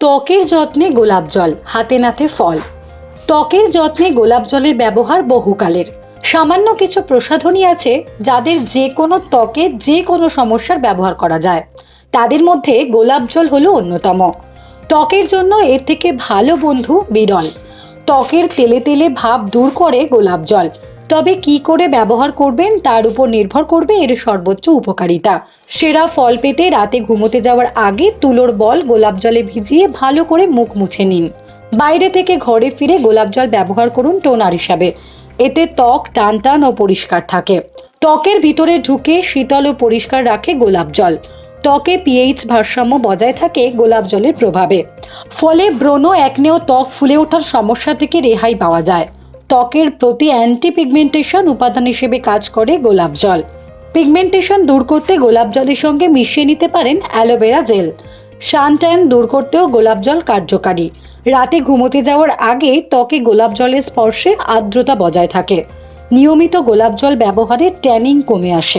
ত্বকের যত্নে গোলাপ জল, হাতে নাতে ফল। ত্বকের যত্নে গোলাপ জলের ব্যবহার বহুকালের। সামান্য কিছু প্রসাধনী আছে যাদের যে কোনো ত্বকের যে কোনো সমস্যার ব্যবহার করা যায়। তাদের মধ্যে গোলাপ জল হলো অন্যতম। ত্বকের জন্য এর থেকে ভালো বন্ধু বিরল ত্বকের তেলে তেলে ভাব দূর করে গোলাপ জল। তবে কি করে ব্যবহার করবেন তার উপর নির্ভর করবে এর সর্বোচ্চ উপকারিতা। সেরা ফল পেতে রাতে ঘুমোতে যাওয়ার আগে তুলোর বল গোলাপ জলে ভিজিয়ে ভালো করে মুখ মুছে নিন। বাইরে থেকে ঘরে ফিরে গোলাপ জল ব্যবহার করুন টোনার হিসাবে। এতে ত্বক টান টান ও পরিষ্কার থাকে। ত্বকের ভিতরে ঢুকে শীতল ও পরিষ্কার রাখে গোলাপ জল। ত্বকে পিএইচ ভারসাম্য বজায় থাকে গোলাপ জলের প্রভাবে। ফলে ব্রণ একনেও ত্বক ফুলে ওঠার সমস্যা থেকে রেহাই পাওয়া যায়। ত্বকের প্রতি অ্যান্টি পিগমেন্টেশন উপাদান হিসেবে কাজ করে গোলাপ জল। পিগমেন্টেশন দূর করতে গোলাপ জলের সঙ্গে মিশিয়ে নিতে পারেন অ্যালোভেরা জেল। সানট্যান দূর করতেও গোলাপ জল কার্যকারী। রাতে ঘুমোতে যাওয়ার আগে ত্বকে গোলাপ জলের স্পর্শে আর্দ্রতা বজায় থাকে। নিয়মিত গোলাপ জল ব্যবহারে ট্যানিং কমে আসে।